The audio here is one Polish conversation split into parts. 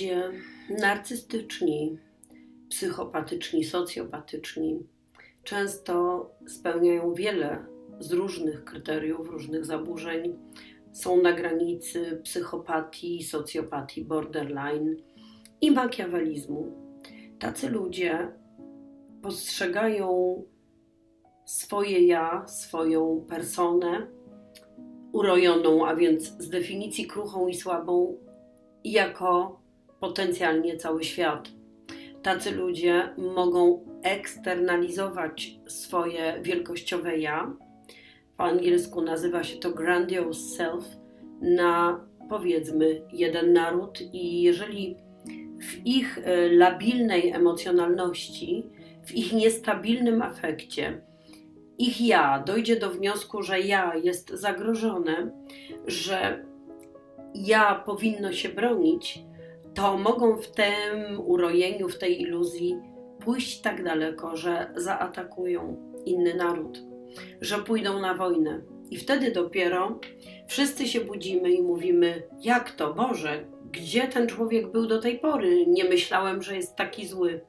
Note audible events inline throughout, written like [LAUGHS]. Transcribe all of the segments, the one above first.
ludzie narcystyczni, psychopatyczni, socjopatyczni często spełniają wiele z różnych kryteriów, różnych zaburzeń. Są na granicy psychopatii, socjopatii, borderline i makiawelizmu. Tacy ludzie postrzegają swoje ja, swoją personę urojoną, a więc z definicji kruchą i słabą, jako potencjalnie cały świat. Tacy ludzie mogą eksternalizować swoje wielkościowe ja. Po angielsku nazywa się to grandiose self na powiedzmy jeden naród i jeżeli w ich e, labilnej emocjonalności, w ich niestabilnym afekcie, ich ja dojdzie do wniosku, że ja jest zagrożone, że ja powinno się bronić, to mogą w tym urojeniu, w tej iluzji pójść tak daleko, że zaatakują inny naród, że pójdą na wojnę. I wtedy dopiero wszyscy się budzimy i mówimy: Jak to, Boże, gdzie ten człowiek był do tej pory? Nie myślałem, że jest taki zły.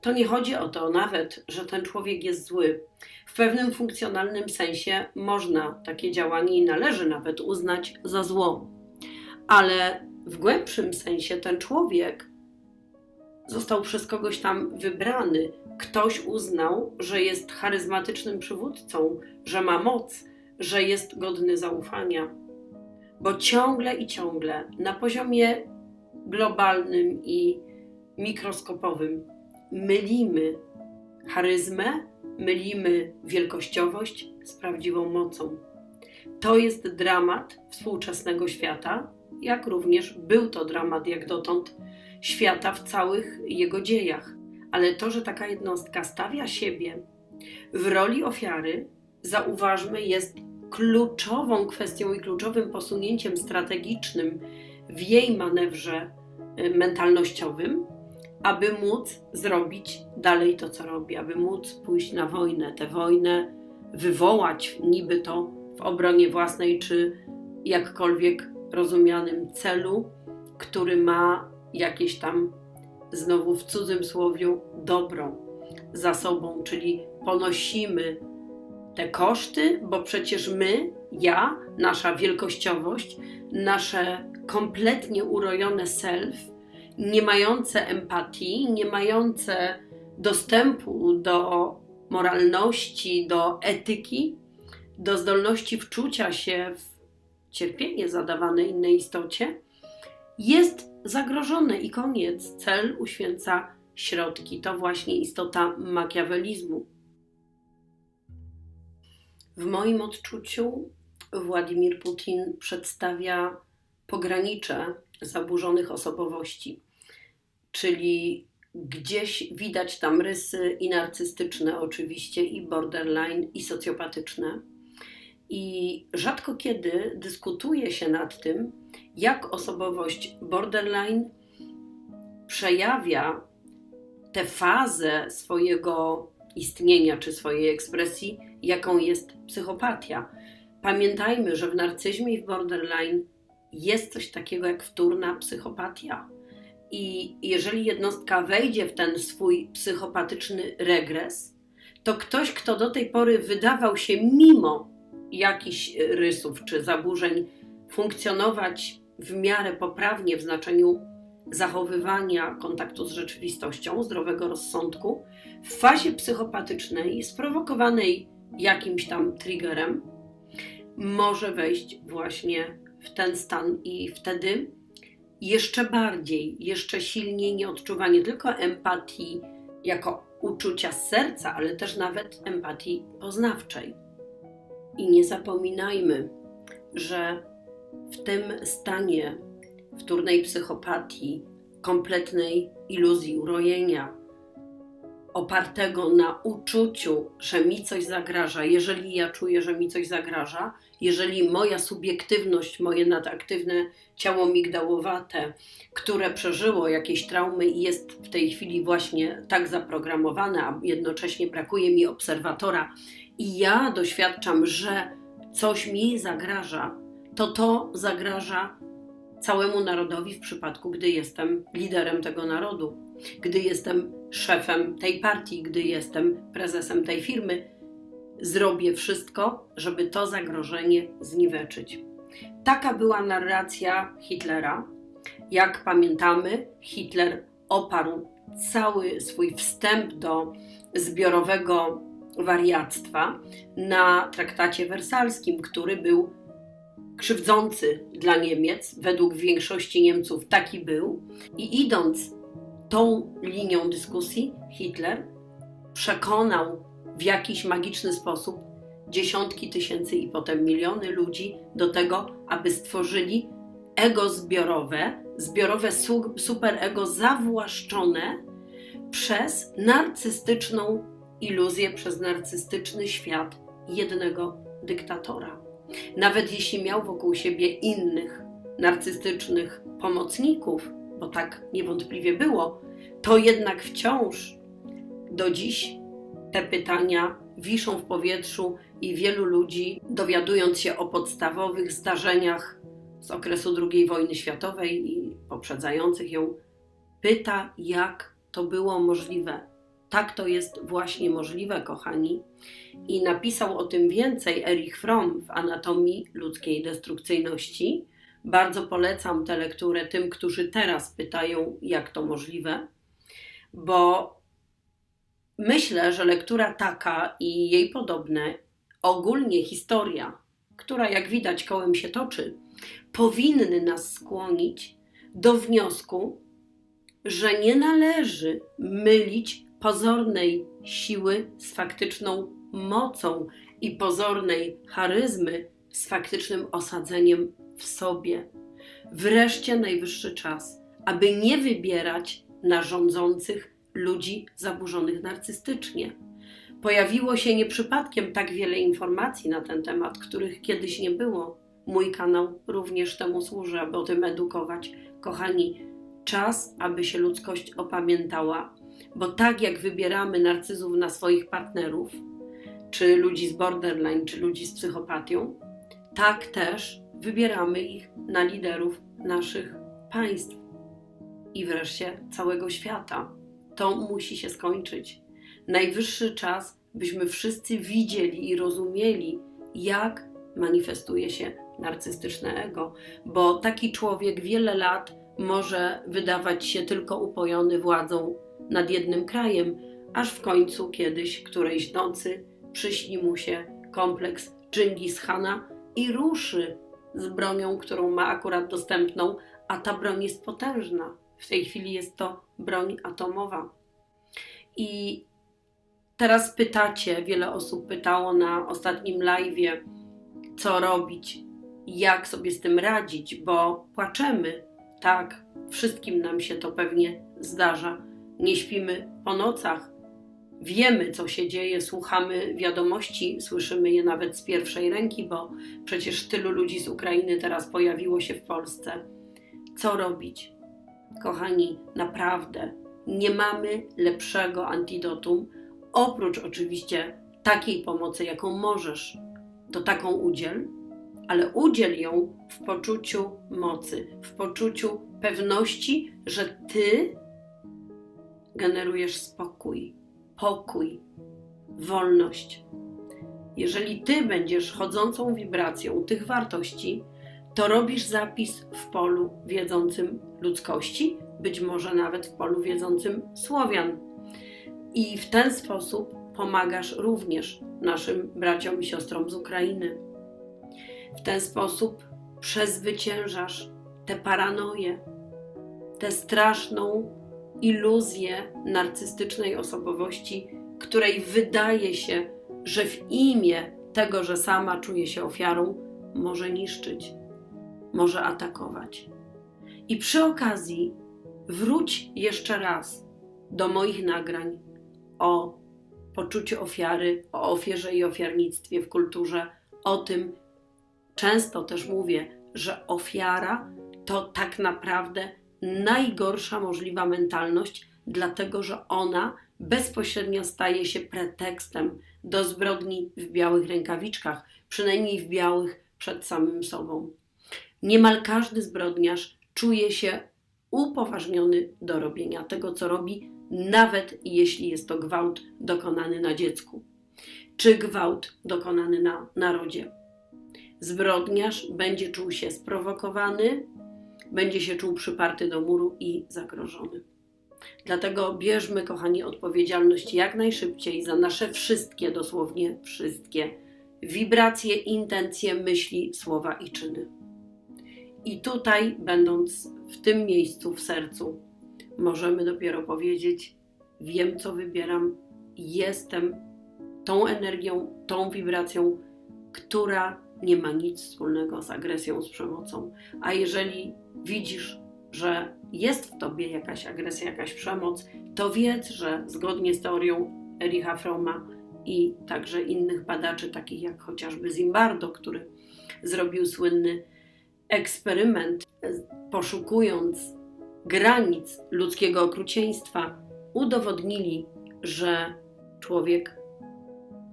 To nie chodzi o to nawet, że ten człowiek jest zły. W pewnym funkcjonalnym sensie można takie działanie i należy nawet uznać za zło. Ale w głębszym sensie ten człowiek został przez kogoś tam wybrany. Ktoś uznał, że jest charyzmatycznym przywódcą, że ma moc, że jest godny zaufania. Bo ciągle i ciągle na poziomie globalnym i mikroskopowym mylimy charyzmę, mylimy wielkościowość z prawdziwą mocą. To jest dramat współczesnego świata, jak również był to dramat jak dotąd świata w całych jego dziejach. Ale to, że taka jednostka stawia siebie w roli ofiary, zauważmy, jest kluczową kwestią i kluczowym posunięciem strategicznym w jej manewrze y, mentalnościowym, aby móc zrobić dalej to, co robi, aby móc pójść na wojnę, tę wojnę wywołać niby to w obronie własnej, czy jakkolwiek rozumianym celu, który ma jakieś tam, znowu w cudzym słowiu, dobro za sobą, czyli ponosimy te koszty, bo przecież my, ja, nasza wielkościowość, nasze kompletnie urojone self, nie mające empatii, nie mające dostępu do moralności, do etyki, do zdolności wczucia się w cierpienie zadawane innej istocie, jest zagrożone i koniec. Cel uświęca środki. To właśnie istota makiawelizmu. W moim odczuciu Władimir Putin przedstawia pogranicze zaburzonych osobowości, czyli gdzieś widać tam rysy i narcystyczne oczywiście, i borderline, i socjopatyczne. I rzadko kiedy dyskutuje się nad tym, jak osobowość borderline przejawia tę fazę swojego istnienia czy swojej ekspresji, jaką jest psychopatia. Pamiętajmy, że w narcyzmie i w borderline jest coś takiego jak wtórna psychopatia. I jeżeli jednostka wejdzie w ten swój psychopatyczny regres, to ktoś, kto do tej pory wydawał się mimo jakichś rysów czy zaburzeń funkcjonować w miarę poprawnie w znaczeniu zachowywania kontaktu z rzeczywistością, zdrowego rozsądku, w fazie psychopatycznej, sprowokowanej jakimś tam triggerem, może wejść właśnie w ten stan i wtedy jeszcze bardziej, jeszcze silniej nie odczuwa nie tylko empatii jako uczucia z serca, ale też nawet empatii poznawczej. I nie zapominajmy, że w tym stanie wtórnej psychopatii, kompletnej iluzji urojenia, opartego na uczuciu, że mi coś zagraża, jeżeli ja czuję, że mi coś zagraża, jeżeli moja subiektywność, moje nadaktywne ciało migdałowate, które przeżyło jakieś traumy i jest w tej chwili właśnie tak zaprogramowane, a jednocześnie brakuje mi obserwatora, i ja doświadczam, że coś mi zagraża, to to zagraża całemu narodowi w przypadku, gdy jestem liderem tego narodu, gdy jestem szefem tej partii, gdy jestem prezesem tej firmy. Zrobię wszystko, żeby to zagrożenie zniweczyć. Taka była narracja Hitlera. Jak pamiętamy, Hitler oparł cały swój wstęp do zbiorowego wariactwa na traktacie wersalskim, który był krzywdzący dla Niemiec. Według większości Niemców taki był. I idąc tą linią dyskusji, Hitler przekonał w jakiś magiczny sposób dziesiątki tysięcy i potem miliony ludzi do tego, aby stworzyli ego zbiorowe, zbiorowe su- superego zawłaszczone przez narcystyczną iluzję, przez narcystyczny świat jednego dyktatora. Nawet jeśli miał wokół siebie innych narcystycznych pomocników, bo tak niewątpliwie było, to jednak wciąż do dziś te pytania wiszą w powietrzu i wielu ludzi, dowiadując się o podstawowych zdarzeniach z okresu II wojny światowej i poprzedzających ją, pyta, jak to było możliwe. Tak to jest właśnie możliwe, kochani. I napisał o tym więcej Erich Fromm w Anatomii ludzkiej destrukcyjności. Bardzo polecam tę lekturę tym, którzy teraz pytają, jak to możliwe, bo myślę, że lektura taka i jej podobne, ogólnie historia, która jak widać kołem się toczy, powinny nas skłonić do wniosku, że nie należy mylić pozornej siły z faktyczną mocą i pozornej charyzmy z faktycznym osadzeniem w sobie. Wreszcie najwyższy czas, aby nie wybierać na rządzących ludzi zaburzonych narcystycznie. Pojawiło się nie przypadkiem tak wiele informacji na ten temat, których kiedyś nie było. Mój kanał również temu służy, aby o tym edukować. Kochani, czas, aby się ludzkość opamiętała, bo tak jak wybieramy narcyzów na swoich partnerów, czy ludzi z borderline, czy ludzi z psychopatią, tak też wybieramy ich na liderów naszych państw i wreszcie całego świata. To musi się skończyć. Najwyższy czas, byśmy wszyscy widzieli i rozumieli, jak manifestuje się narcystyczne ego, bo taki człowiek wiele lat może wydawać się tylko upojony władzą nad jednym krajem, aż w końcu kiedyś, którejś nocy, przyśni mu się kompleks Dżingis Hana i ruszy z bronią, którą ma akurat dostępną, a ta broń jest potężna. W tej chwili jest to broń atomowa. I teraz pytacie, wiele osób pytało na ostatnim live'ie, co robić, jak sobie z tym radzić, bo płaczemy. Tak, wszystkim nam się to pewnie zdarza. Nie śpimy po nocach. Wiemy, co się dzieje, słuchamy wiadomości, słyszymy je nawet z pierwszej ręki, bo przecież tylu ludzi z Ukrainy teraz pojawiło się w Polsce. Co robić? Kochani, naprawdę nie mamy lepszego antidotum, oprócz oczywiście takiej pomocy, jaką możesz, to taką udziel, ale udziel ją w poczuciu mocy, w poczuciu pewności, że ty generujesz spokój, pokój, wolność. Jeżeli ty będziesz chodzącą wibracją tych wartości, to robisz zapis w polu wiedzącym ludzkości, być może nawet w polu wiedzącym Słowian. I w ten sposób pomagasz również naszym braciom i siostrom z Ukrainy. W ten sposób przezwyciężasz tę paranoję, tę straszną iluzję narcystycznej osobowości, której wydaje się, że w imię tego, że sama czuje się ofiarą, może niszczyć, może atakować. I przy okazji wróć jeszcze raz do moich nagrań o poczuciu ofiary, o ofierze i ofiarnictwie w kulturze, o tym, często też mówię, że ofiara to tak naprawdę najgorsza możliwa mentalność, dlatego że ona bezpośrednio staje się pretekstem do zbrodni w białych rękawiczkach, przynajmniej w białych przed samym sobą. Niemal każdy zbrodniarz czuje się upoważniony do robienia tego, co robi, nawet jeśli jest to gwałt dokonany na dziecku, czy gwałt dokonany na narodzie. Zbrodniarz będzie czuł się sprowokowany, będzie się czuł przyparty do muru i zagrożony. Dlatego bierzmy, kochani, odpowiedzialność jak najszybciej za nasze wszystkie, dosłownie wszystkie wibracje, intencje, myśli, słowa i czyny. I tutaj, będąc w tym miejscu, w sercu, możemy dopiero powiedzieć: Wiem, co wybieram, jestem tą energią, tą wibracją, która nie ma nic wspólnego z agresją, z przemocą. A jeżeli widzisz, że jest w tobie jakaś agresja, jakaś przemoc, to wiedz, że zgodnie z teorią Ericha Froma i także innych badaczy, takich jak chociażby Zimbardo, który zrobił słynny eksperyment, poszukując granic ludzkiego okrucieństwa, udowodnili, że człowiek,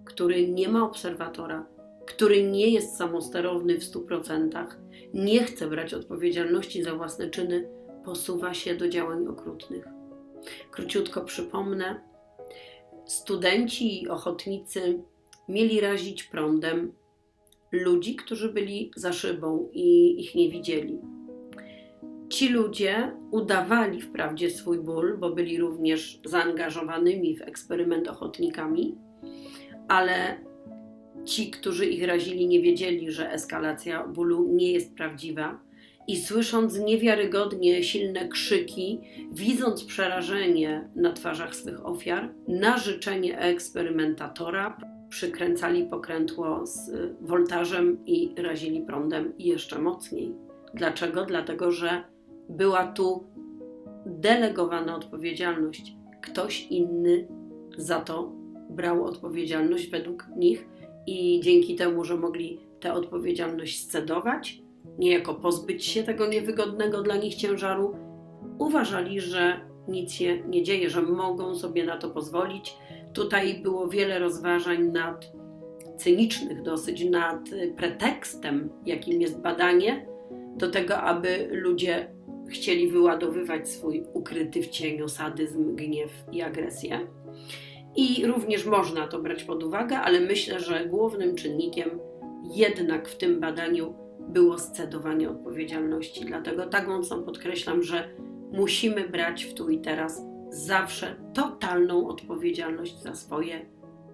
który nie ma obserwatora, który nie jest samosterowny w 100%, nie chce brać odpowiedzialności za własne czyny, posuwa się do działań okrutnych. Króciutko przypomnę, studenci i ochotnicy mieli razić prądem ludzi, którzy byli za szybą i ich nie widzieli. Ci ludzie udawali wprawdzie swój ból, bo byli również zaangażowanymi w eksperyment ochotnikami, ale ci, którzy ich razili, nie wiedzieli, że eskalacja bólu nie jest prawdziwa. I słysząc niewiarygodnie silne krzyki, widząc przerażenie na twarzach swych ofiar, na życzenie eksperymentatora przykręcali pokrętło z woltażem i razili prądem jeszcze mocniej. Dlaczego? Dlatego, że była tu delegowana odpowiedzialność. Ktoś inny za to brał odpowiedzialność według nich i dzięki temu, że mogli tę odpowiedzialność scedować, niejako pozbyć się tego niewygodnego dla nich ciężaru, uważali, że nic się nie dzieje, że mogą sobie na to pozwolić. Tutaj było wiele rozważań nad cynicznych dosyć nad pretekstem, jakim jest badanie, do tego, aby ludzie chcieli wyładowywać swój ukryty w cieniu sadyzm, gniew i agresję. I również można to brać pod uwagę, ale myślę, że głównym czynnikiem jednak w tym badaniu było scedowanie odpowiedzialności. Dlatego tak mocno podkreślam, że musimy brać w tu i teraz zawsze totalną odpowiedzialność za swoje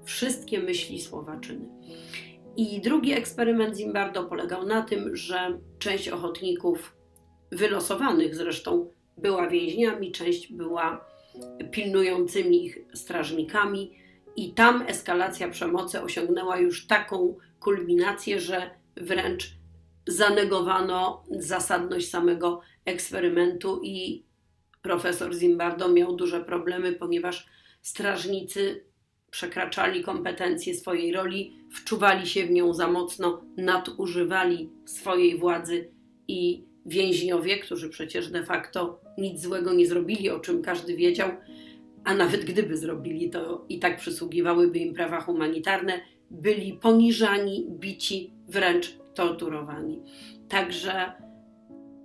wszystkie myśli, słowa, czyny. I drugi eksperyment Zimbardo polegał na tym, że część ochotników, wylosowanych zresztą, była więźniami, część była pilnującymi ich strażnikami, i tam eskalacja przemocy osiągnęła już taką kulminację, że wręcz zanegowano zasadność samego eksperymentu i profesor Zimbardo miał duże problemy, ponieważ strażnicy przekraczali kompetencje swojej roli, wczuwali się w nią za mocno, nadużywali swojej władzy i więźniowie, którzy przecież de facto nic złego nie zrobili, o czym każdy wiedział, a nawet gdyby zrobili, to i tak przysługiwałyby im prawa humanitarne, byli poniżani, bici, wręcz torturowani. Także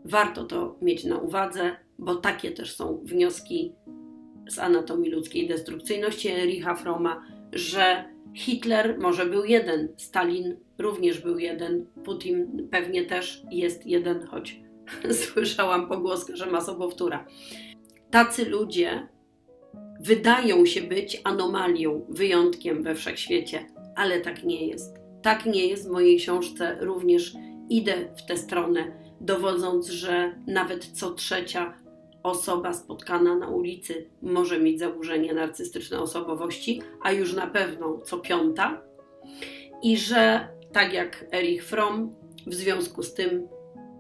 warto to mieć na uwadze, bo takie też są wnioski z anatomii ludzkiej destrukcyjności Ericha Froma, że Hitler może był jeden, Stalin również był jeden, Putin pewnie też jest jeden, choć [LAUGHS] słyszałam pogłoskę, że ma sobowtóra. Tacy ludzie wydają się być anomalią, wyjątkiem we wszechświecie, ale tak nie jest. Tak nie jest w mojej książce, również idę w tę stronę, dowodząc, że nawet co trzecia osoba spotkana na ulicy może mieć zaburzenie narcystyczne osobowości, a już na pewno co piąta, i że tak jak Erich Fromm, w związku z tym,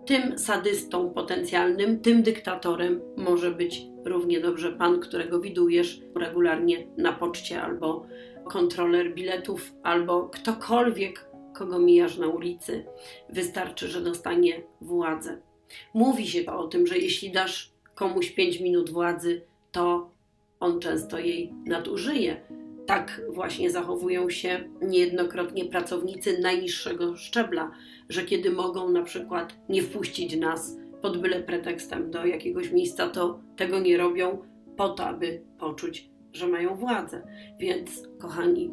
tym sadystą potencjalnym, tym dyktatorem może być równie dobrze pan, którego widujesz regularnie na poczcie, albo kontroler biletów, albo ktokolwiek, kogo mijasz na ulicy. Wystarczy, że dostanie władzę. Mówi się o tym, że jeśli dasz komuś 5 minut władzy, to on często jej nadużyje. tak właśnie zachowują się niejednokrotnie pracownicy najniższego szczebla, że kiedy mogą na przykład nie wpuścić nas pod byle pretekstem do jakiegoś miejsca, to tego nie robią po to, aby poczuć, że mają władzę. Więc, kochani,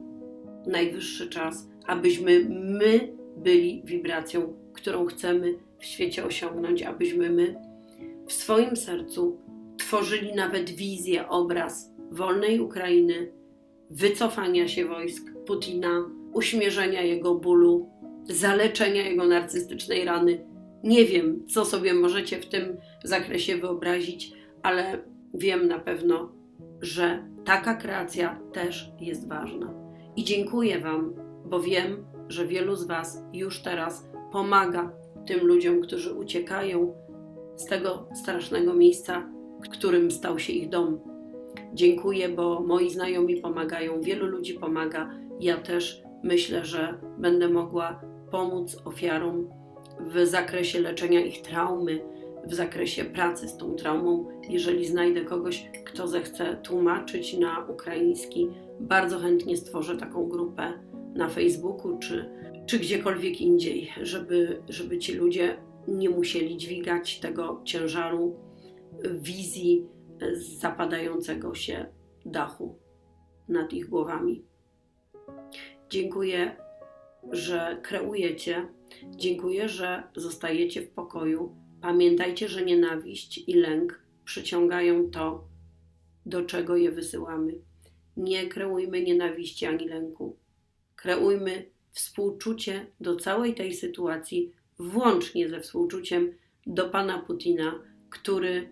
najwyższy czas, abyśmy my byli wibracją, którą chcemy w świecie osiągnąć, abyśmy my w swoim sercu tworzyli nawet wizję, obraz wolnej Ukrainy, wycofania się wojsk Putina, uśmierzenia jego bólu, zaleczenia jego narcystycznej rany. Nie wiem, co sobie możecie w tym zakresie wyobrazić, ale wiem na pewno, że taka kreacja też jest ważna. I dziękuję Wam, bo wiem, że wielu z Was już teraz pomaga tym ludziom, którzy uciekają z tego strasznego miejsca, którym stał się ich dom. Dziękuję, bo moi znajomi pomagają, wielu ludzi pomaga. Ja też myślę, że będę mogła pomóc ofiarom w zakresie leczenia ich traumy, w zakresie pracy z tą traumą. Jeżeli znajdę kogoś, kto zechce tłumaczyć na ukraiński, bardzo chętnie stworzę taką grupę na Facebooku czy, czy gdziekolwiek indziej, żeby, żeby ci ludzie nie musieli dźwigać tego ciężaru wizji zapadającego się dachu nad ich głowami. Dziękuję, że kreujecie. Dziękuję, że zostajecie w pokoju. Pamiętajcie, że nienawiść i lęk przyciągają to, do czego je wysyłamy. Nie kreujmy nienawiści ani lęku. Kreujmy współczucie do całej tej sytuacji, włącznie ze współczuciem do pana Putina, który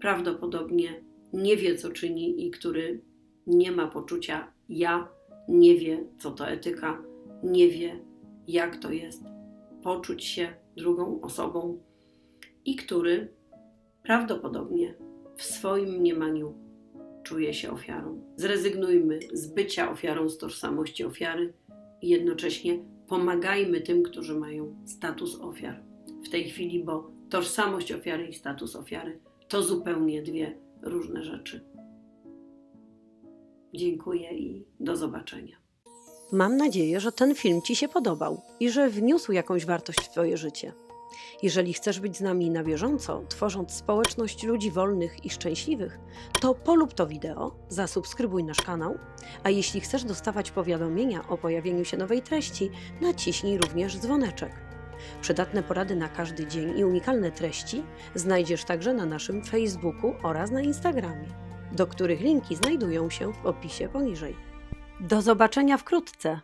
prawdopodobnie nie wie, co czyni i który nie ma poczucia ja, nie wie, co to etyka, nie wie, jak to jest poczuć się drugą osobą i który prawdopodobnie w swoim mniemaniu czuje się ofiarą. Zrezygnujmy z bycia ofiarą, z tożsamości ofiary i jednocześnie pomagajmy tym, którzy mają status ofiar w tej chwili, bo tożsamość ofiary i status ofiary to zupełnie dwie różne rzeczy. Dziękuję i do zobaczenia. Mam nadzieję, że ten film Ci się podobał i że wniósł jakąś wartość w Twoje życie. Jeżeli chcesz być z nami na bieżąco, tworząc społeczność ludzi wolnych i szczęśliwych, to polub to wideo, zasubskrybuj nasz kanał, a jeśli chcesz dostawać powiadomienia o pojawieniu się nowej treści, naciśnij również dzwoneczek. Przydatne porady na każdy dzień i unikalne treści znajdziesz także na naszym Facebooku oraz na Instagramie, do których linki znajdują się w opisie poniżej. Do zobaczenia wkrótce!